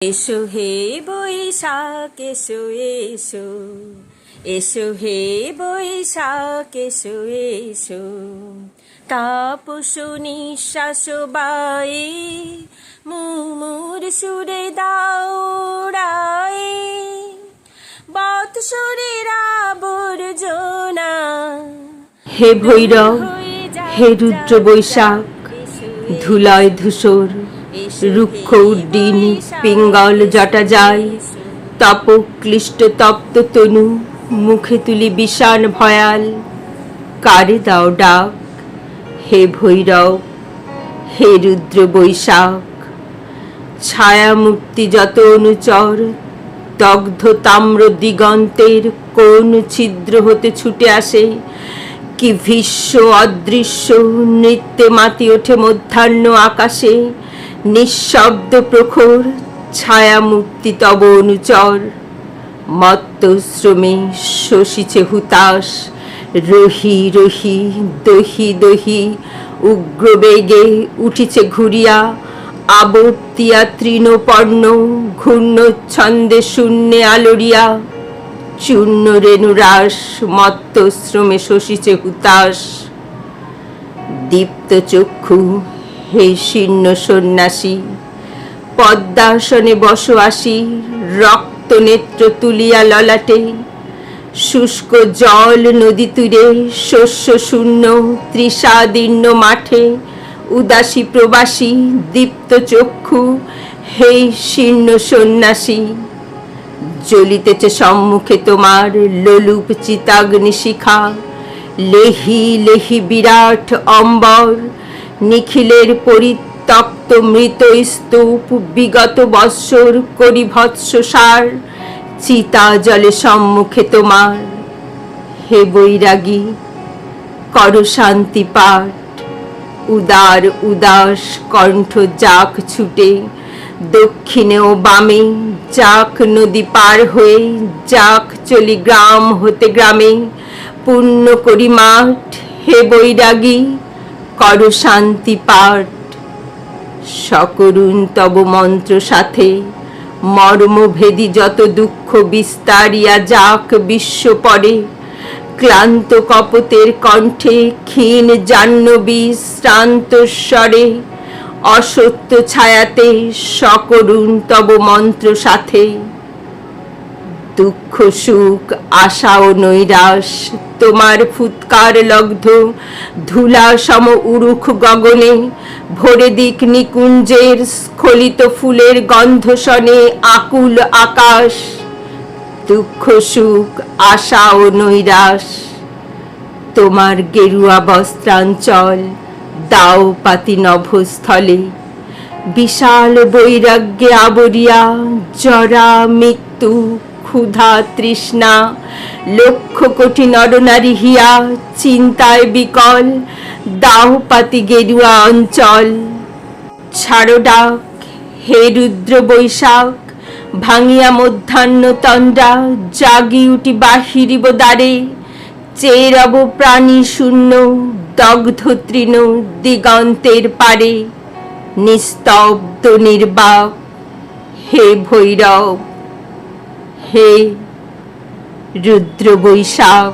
এসো হে বৈশাখ এসো এসো। এসো হে বৈশাখ এসো এসো। তাপস নিঃশ্বাস বায়ে মুমুর সুরে দাওড়ায়। বৎসরের আবর্জনা হে ভৈরব হে রুদ্র বৈশাখ ধুলয় ধূসর রুক্ষ উড্ডিন পিঙ্গল জটা যায়। তপ ক্লিষ্ট তপ্ত তনু, মুখে তুলি বিষান ভয়াল। কারে দাও ডাক, হে ভৈরব, হে রুদ্র বৈশাখ। ছায়া মূর্তি যত অনুচর, দগ্ধ তাম্র দিগন্তের কোন ছিদ্র হতে ছুটে আসে। কি ভীষ্ম অদৃশ্য নৃত্যে মাতি ওঠে মধ্যাহ্ন আকাশে। নিঃশব্দ প্রখর ছায়া মূর্তি তব অনুচর মত্ত শ্রমে শশিছে হুতাশ, রহি রহি, দহি দহি উগ্র বেগে উঠিছে ঘুরিয়া, আবর্তিয়া তৃণপর্ণ ঘূর্ণ ছন্দে শূন্যে আলোড়িয়া। চূর্ণ রেণুরাস মত্ত শ্রমে শশিছে হুতাশ। দীপ্ত চক্ষু হে শীর্ণ সন্ন্যাসী, পদ্মাসনে বসবাসী, রক্ত নেত্র তুলিয়া ললাটে, শুষ্ক জল নদী তীরে শস্য শূন্য তৃষাদীর্ণ মাঠে উদাসী প্রবাসী, দীপ্ত চক্ষু, হে শীর্ণ সন্ন্যাসী, জ্বলিতেছে সম্মুখে তোমার লোলুপ চিতাগ্নি শিখা লেহি লেহি বিরাট অম্বর নিখিলের পরিত্যক্ত মৃত স্তূপ বিগত বৎসর করি ভৎস সার, চিতা জলে সম্মুখে তোমার। হে বৈরাগী, কর শান্তি পাঠ উদার উদাস কণ্ঠ যাক ছুটে, দক্ষিণে ও বামে যাক নদী পার হয়ে, যাক চলি গ্রাম হতে গ্রামে। পূর্ণ করি মাঠ, হে বৈরাগী কর শান্তি পাঠ। সকরুণ তব মন্ত্র সাথে। মর্মভেদী যত দুঃখ বিস্তারিয়া যাক বিশ্ব পরে। ক্লান্ত কপতের কণ্ঠে ক্ষীণ জাহ্নবী শ্রান্ত স্বরে। অসত্য ছায়াতে সকরুণ তব মন্ত্র সাথে। দুঃখ, সুখ, আশা ও নৈরাশ, তোমার ফুৎকার লব্ধ ধুলা সম উরুখ গগনে, ভরে দিক নিকুঞ্জের স্খলিত ফুলের গন্ধসনে আকুল আকাশ। দুঃখ, সুখ, আশা ও নৈরাশ, তোমার গেরুয়া বস্ত্রাঞ্চল, দাও পাতি নভস্থলে। বিশাল বৈরাগ্যে আবরিয়া, জরা মৃত্যু ক্ষুধা তৃষ্ণা, লক্ষ কোটি নরনারী হিয়া, চিন্তায় বিকল দাও পাতি গেরুয়া অঞ্চল। ছাড়ো ডাক, হে রুদ্র বৈশাখ, ভাঙিয়া মধ্যাহ্ন তন্দ্রা, জাগি উঠি বাহিরিব দ্বারে। চেরব প্রাণী শূন্য, দগ্ধ তৃণ দিগন্তের পারে। নিস্তব্ধ নির্বাক, হে ভৈরব। হে রুদ্র বৈশাখ